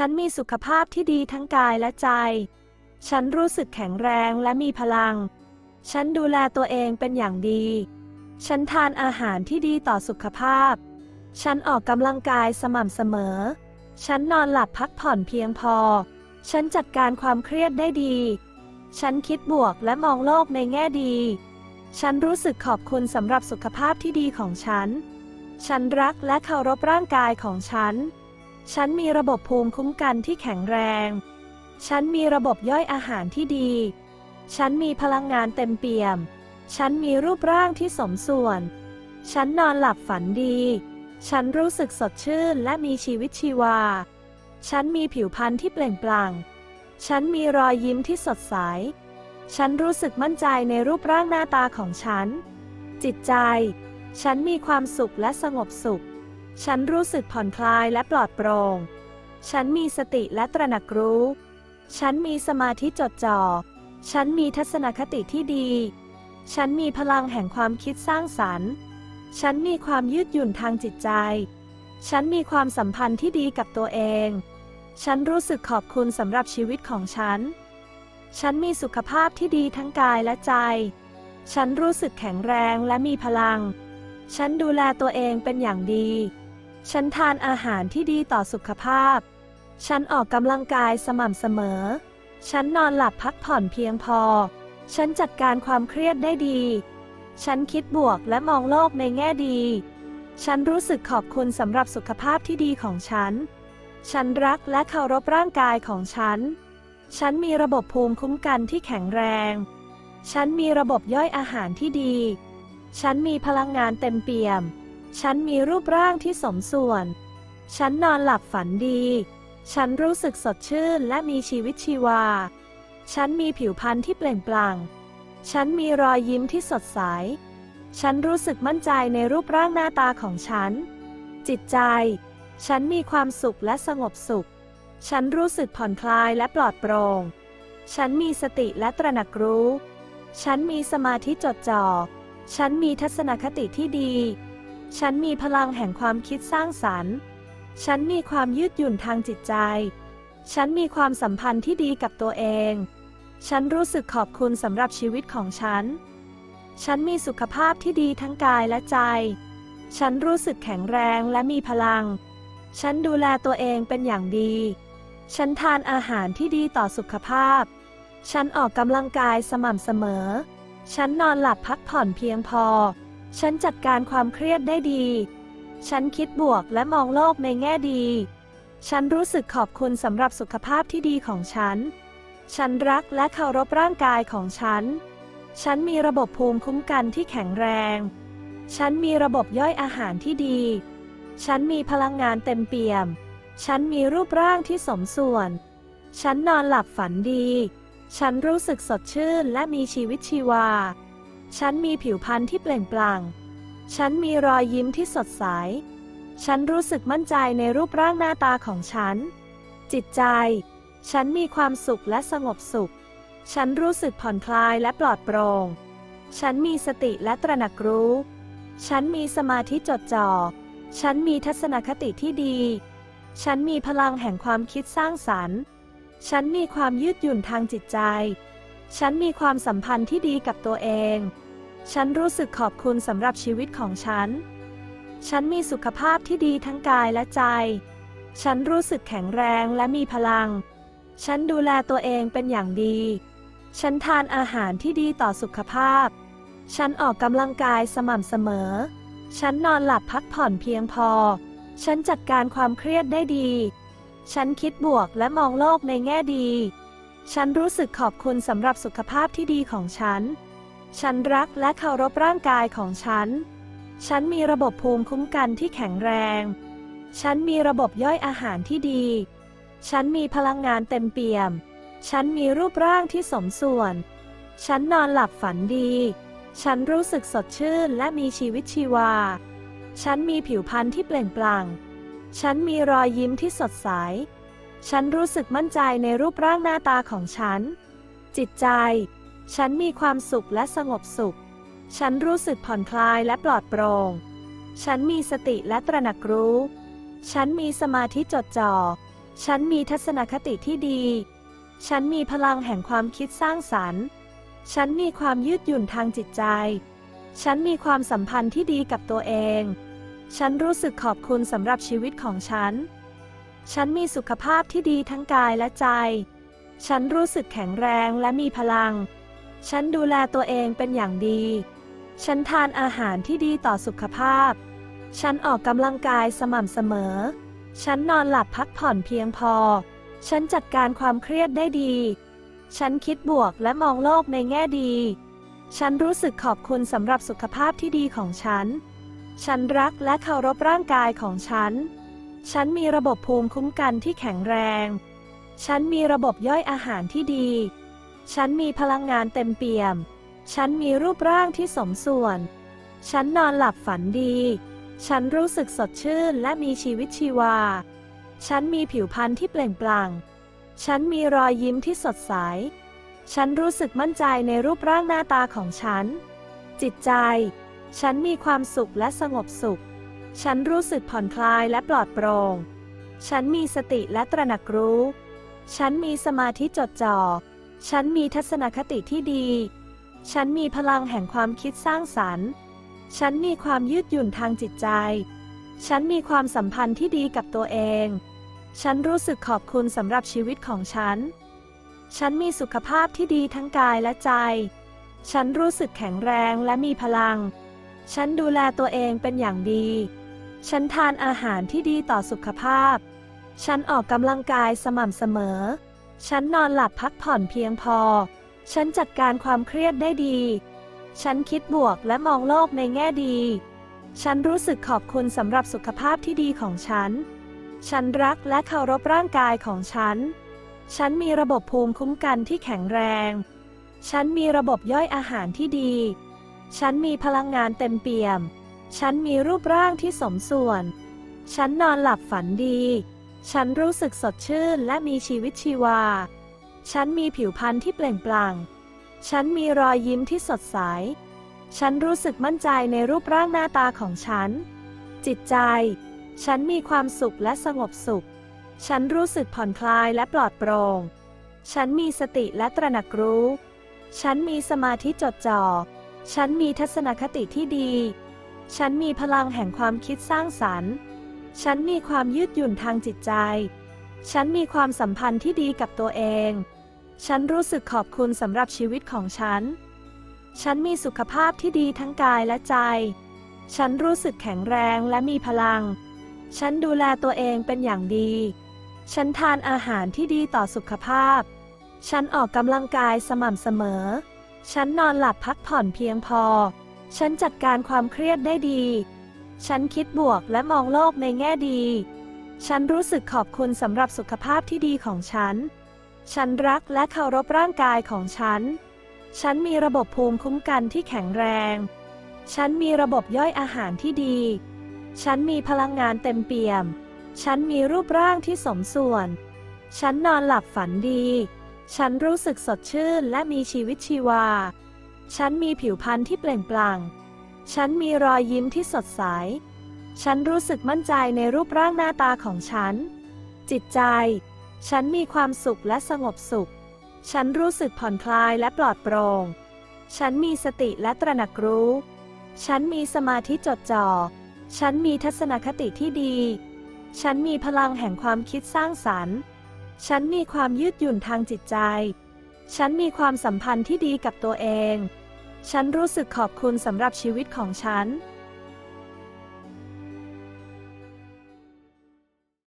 ฉันมีสุขภาพที่ดีทั้งกายและใจ ฉันรู้สึกแข็งแรงและมีพลัง ฉันดูแลตัวเองเป็นอย่างดี ฉันทานอาหารที่ดีต่อสุขภาพ ฉันออกกำลังกายสม่ำเสมอ ฉันนอนหลับพักผ่อนเพียงพอ ฉันจัดการความเครียดได้ดี ฉันคิดบวกและมองโลกในแง่ดี ฉันรู้สึกขอบคุณสำหรับสุขภาพที่ดีของฉัน ฉันรักและเคารพร่างกายของฉัน ฉันมีระบบภูมิคุ้มกันที่แข็งแรง ฉันมีระบบย่อยอาหารที่ดี ฉันมีพลังงานเต็มเปี่ยม ฉันมีรูปร่างที่สมส่วน ฉันนอนหลับฝันดี ฉันรู้สึกสดชื่นและมีชีวิตชีวา ฉันมีผิวพรรณที่เปล่งปลั่ง ฉันมีรอยยิ้มที่สดใส ฉันรู้สึกมั่นใจในรูปร่างหน้าตาของฉัน จิตใจ ฉันมีความสุขและสงบสุข ฉันรู้สึกผ่อนคลายและปลอดโปร่ง ฉันมีสติและตระหนักรู้ ฉันมีสมาธิจดจ่อ ฉันมีทัศนคติที่ดี ฉันมีพลังแห่งความคิดสร้างสรรค์ ฉันมีความยืดหยุ่นทางจิตใจ ฉันมีความสัมพันธ์ที่ดีกับตัวเอง ฉันรู้สึกขอบคุณสำหรับชีวิตของฉัน ฉันมีสุขภาพที่ดีทั้งกายและใจ ฉันรู้สึกแข็งแรงและมีพลัง ฉันดูแลตัวเองเป็นอย่างดี ฉันทานอาหารที่ดีต่อสุขภาพ ฉันออกกำลังกายสม่ำเสมอ ฉันนอนหลับพักผ่อนเพียงพอ ฉันจัดการความเครียดได้ดี ฉันคิดบวกและมองโลกในแง่ดี ฉันรู้สึกขอบคุณสำหรับสุขภาพที่ดีของฉัน ฉันรักและเคารพร่างกายของฉัน ฉันมีระบบภูมิคุ้มกันที่แข็งแรง ฉันมีระบบย่อยอาหารที่ดี ฉันมีพลังงานเต็มเปี่ยม ฉันมีรูปร่างที่สมส่วน ฉันนอนหลับฝันดี ฉันรู้สึกสดชื่นและมีชีวิตชีวา ฉันมีผิวพรรณที่เปล่งปลั่ง ฉันมีรอยยิ้มที่สดใส ฉันรู้สึกมั่นใจในรูปร่างหน้าตาของฉัน จิตใจ ฉันมีความสุขและสงบสุข ฉันรู้สึกผ่อนคลายและปลอดโปร่ง ฉันมีสติและตระหนักรู้ ฉันมีสมาธิจดจ่อ ฉันมีทัศนคติที่ดี ฉันมีพลังแห่งความคิดสร้างสรรค์ ฉันมีความยืดหยุ่นทางจิตใจ ฉันมีความสัมพันธ์ที่ดีกับตัวเอง ฉันรู้สึกขอบคุณสำหรับชีวิตของฉัน ฉันมีสุขภาพที่ดีทั้งกายและใจ ฉันรู้สึกแข็งแรงและมีพลัง ฉันดูแลตัวเองเป็นอย่างดี ฉันทานอาหารที่ดีต่อสุขภาพ ฉันออกกำลังกายสม่ำเสมอ ฉันนอนหลับพักผ่อนเพียงพอ ฉันจัดการความเครียดได้ดี ฉันคิดบวกและมองโลกในแง่ดี ฉันรู้สึกขอบคุณสำหรับสุขภาพที่ดีของฉัน ฉันรักและเคารพร่างกายของฉัน ฉันมีระบบภูมิคุ้มกันที่แข็งแรง ฉันมีระบบย่อยอาหารที่ดี ฉันมีพลังงานเต็มเปี่ยม ฉันมีรูปร่างที่สมส่วน ฉันนอนหลับฝันดี ฉันรู้สึกสดชื่นและมีชีวิตชีวา ฉันมีผิวพรรณที่เปล่งปลั่ง ฉันมีรอยยิ้มที่สดใส ฉันรู้สึกมั่นใจในรูปร่างหน้าตาของฉัน จิตใจ ฉันมีความสุขและสงบสุข ฉันรู้สึกผ่อนคลายและปลอดโปร่ง ฉันมีสติและตระหนักรู้ ฉันมีสมาธิจดจ่อ ฉันมีทัศนคติที่ดี ฉันมีพลังแห่งความคิดสร้างสรรค์ ฉันมีความยืดหยุ่นทางจิตใจ ฉันมีความสัมพันธ์ที่ดีกับตัวเอง ฉันรู้สึกขอบคุณสำหรับชีวิตของฉัน ฉันมีสุขภาพที่ดีทั้งกายและใจ ฉันรู้สึกแข็งแรงและมีพลัง ฉันดูแลตัวเองเป็นอย่างดี ฉันทานอาหารที่ดีต่อสุขภาพ ฉันออกกำลังกายสม่ำเสมอ ฉันนอนหลับพักผ่อนเพียงพอ ฉันจัดการความเครียดได้ดี ฉันคิดบวกและมองโลกในแง่ดี ฉันรู้สึกขอบคุณสำหรับสุขภาพที่ดีของฉัน ฉันรักและเคารพร่างกายของฉัน ฉันมีระบบภูมิคุ้มกันที่แข็งแรง ฉันมีระบบย่อยอาหารที่ดี ฉันมีพลังงานเต็มเปี่ยม ฉันมีรูปร่างที่สมส่วน ฉันนอนหลับฝันดี ฉันรู้สึกสดชื่นและมีชีวิตชีวา ฉันมีผิวพรรณที่เปล่งปลั่ง ฉันมีรอยยิ้มที่สดใส ฉันรู้สึกมั่นใจในรูปร่างหน้าตาของฉัน จิตใจ ฉันมีความสุขและสงบสุข ฉันรู้สึกผ่อนคลายและปลอดโปร่ง ฉันมีสติและตระหนักรู้ ฉันมีสมาธิจดจ่อ ฉันมีทัศนคติที่ดี ฉันมีพลังแห่งความคิดสร้างสรรค์ ฉันมีความยืดหยุ่นทางจิตใจ ฉันมีความสัมพันธ์ที่ดีกับตัวเอง ฉันรู้สึกขอบคุณสำหรับชีวิตของฉัน ฉันมีสุขภาพที่ดีทั้งกายและใจ ฉันรู้สึกแข็งแรงและมีพลัง ฉันดูแลตัวเองเป็นอย่างดี ฉันทานอาหารที่ดีต่อสุขภาพ ฉันออกกำลังกายสม่ำเสมอ ฉันนอนหลับพักผ่อนเพียงพอ ฉันจัดการความเครียดได้ดี ฉันคิดบวกและมองโลกในแง่ดี ฉันรู้สึกขอบคุณสำหรับสุขภาพที่ดีของฉัน ฉันรักและเคารพร่างกายของฉัน ฉันมีระบบภูมิคุ้มกันที่แข็งแรง ฉันมีระบบย่อยอาหารที่ดี ฉันมีพลังงานเต็มเปี่ยม ฉันมีรูปร่างที่สมส่วน ฉันนอนหลับฝันดี ฉันรู้สึกสดชื่นและมีชีวิตชีวา ฉันมีผิวพรรณที่เปล่งปลั่ง ฉันมีรอยยิ้มที่สดใส ฉันรู้สึกมั่นใจในรูปร่างหน้าตาของฉัน จิตใจ ฉันมีความสุขและสงบสุข ฉันรู้สึกผ่อนคลายและปลอดโปร่ง ฉันมีสติและตระหนักรู้ ฉันมีสมาธิจดจ่อ ฉันมีทัศนคติที่ดี ฉันมีพลังแห่งความคิดสร้างสรรค์ ฉันมีความยืดหยุ่นทางจิตใจ ฉันมีความสัมพันธ์ที่ดีกับตัวเอง ฉันรู้สึกขอบคุณสำหรับชีวิตของฉัน ฉันมีสุขภาพที่ดีทั้งกายและใจ ฉันรู้สึกแข็งแรงและมีพลัง ฉันดูแลตัวเองเป็นอย่างดี ฉันทานอาหารที่ดีต่อสุขภาพ ฉันออกกำลังกายสม่ำเสมอ ฉันนอนหลับพักผ่อนเพียงพอ ฉันจัดการความเครียดได้ดี ฉันคิดบวกและมองโลกในแง่ดี ฉันรู้สึกขอบคุณสำหรับสุขภาพที่ดีของฉัน ฉันรักและเคารพร่างกายของฉัน ฉันมีระบบภูมิคุ้มกันที่แข็งแรง ฉันมีระบบย่อยอาหารที่ดี ฉันมีพลังงานเต็มเปี่ยม ฉันมีรูปร่างที่สมส่วน ฉันนอนหลับฝันดี ฉันรู้สึกสดชื่นและมีชีวิตชีวา ฉันมีผิวพรรณที่เปล่งปลั่ง ฉันมีรอยยิ้มที่สดใส ฉันรู้สึกมั่นใจในรูปร่างหน้าตาของฉัน จิตใจ ฉันมีความสุขและสงบสุข ฉันรู้สึกผ่อนคลายและปลอดโปร่ง ฉันมีสติและตระหนักรู้ ฉันมีสมาธิจดจ่อ ฉันมีทัศนคติที่ดี ฉันมีพลังแห่งความคิดสร้างสรรค์ ฉันมีความยืดหยุ่นทางจิตใจ ฉันมีความสัมพันธ์ที่ดีกับตัวเอง ฉันรู้สึกขอบคุณสำหรับชีวิตของฉัน ฉันมีสุขภาพที่ดีทั้งกายและใจ ฉันรู้สึกแข็งแรงและมีพลัง ฉันดูแลตัวเองเป็นอย่างดี ฉันทานอาหารที่ดีต่อสุขภาพ ฉันออกกำลังกายสม่ำเสมอ ฉันนอนหลับพักผ่อนเพียงพอ ฉันจัดการความเครียดได้ดี ฉันคิดบวกและมองโลกในแง่ดี ฉันรู้สึกขอบคุณสำหรับสุขภาพที่ดีของฉัน ฉันรักและเคารพร่างกายของฉัน ฉันมีระบบภูมิคุ้มกันที่แข็งแรง ฉันมีระบบย่อยอาหารที่ดี ฉันมีพลังงานเต็มเปี่ยม ฉันมีรูปร่างที่สมส่วน ฉันนอนหลับฝันดี ฉันรู้สึกสดชื่นและมีชีวิตชีวา ฉันมีผิวพรรณที่เปล่งปลั่ง ฉันมีรอยยิ้มที่สดใส ฉันรู้สึกมั่นใจในรูปร่างหน้าตาของฉัน จิตใจ ฉันมีความสุขและสงบสุข ฉันรู้สึกผ่อนคลายและปลอดโปร่ง ฉันมีสติและตระหนักรู้ ฉันมีสมาธิจดจ่อ ฉันมีทัศนคติที่ดี ฉันมีพลังแห่งความคิดสร้างสรรค์ ฉันมีความยืดหยุ่นทางจิตใจ ฉันมีความสัมพันธ์ที่ดีกับตัวเอง ฉันรู้สึกขอบคุณสำหรับชีวิตของฉัน